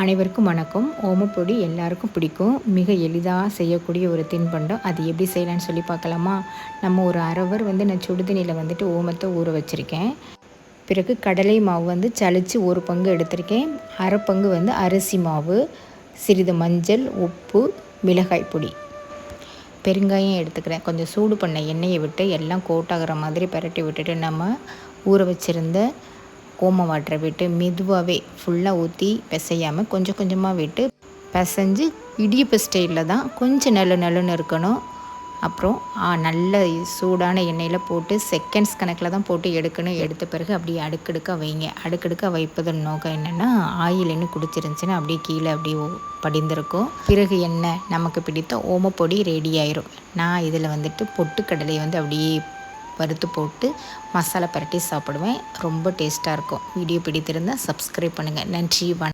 அனைவருக்கும் வணக்கம். ஓமப்பொடி எல்லாருக்கும் பிடிக்கும். மிக எளிதாக செய்யக்கூடிய ஒரு தின்பண்டம். அது எப்படி செய்யலான்னு சொல்லி பார்க்கலாமா? நம்ம ஒரு அரவர் வந்து நான் சுடுதண்ணியில் வந்துட்டு ஓமத்தை ஊற வச்சுருக்கேன். பிறகு கடலை மாவு வந்து சளிச்சு ஒரு பங்கு எடுத்திருக்கேன். அரை பங்கு வந்து அரிசி மாவு சிறிது மஞ்சள் உப்பு மிளகாய் பொடி. பெருங்காயம் எடுத்துக்கிறேன். கொஞ்சம் சூடு பண்ண எண்ணெயை விட்டு எல்லாம் கோட்டாகிற மாதிரி பரட்டி விட்டுட்டு நம்ம ஊற வச்சுருந்த ஓம வாட்டரை விட்டு மெதுவாகவே ஃபுல்லாக ஊற்றி பிசையாமல் கொஞ்சம் கொஞ்சமாக விட்டு பிசைஞ்சு இடியப்பு ஸ்டைலில் தான் கொஞ்சம் நல்ல நல்லுன்னு இருக்கணும். அப்புறம் நல்ல சூடான எண்ணெயில் போட்டு செகண்ட்ஸ் கணக்கில் தான் போட்டு எடுக்கணும். எடுத்த பிறகு அப்படியே அடுக்கடுக்காக வைங்க. அடுக்கடுக்காக வைப்பதன் நோக்கம் என்னென்னா ஆயில் என்ன குடிச்சிருந்துச்சின்னா அப்படியே கீழே அப்படியே படிந்திருக்கும். பிறகு எண்ணெய் நமக்கு பிடித்த ஓமப்பொடி ரெடி ஆயிரும். நான் இதில் வந்துட்டு பொட்டுக்கடலையை வந்து அப்படியே வறுத்து போட்டு மசாலா பரட்டி சாப்பிடுவேன். ரொம்ப டேஸ்ட்டாக இருக்கும். வீடியோ பிடித்திருந்தால் சப்ஸ்கிரைப் பண்ணுங்கள் நன்றி வணக்கம்.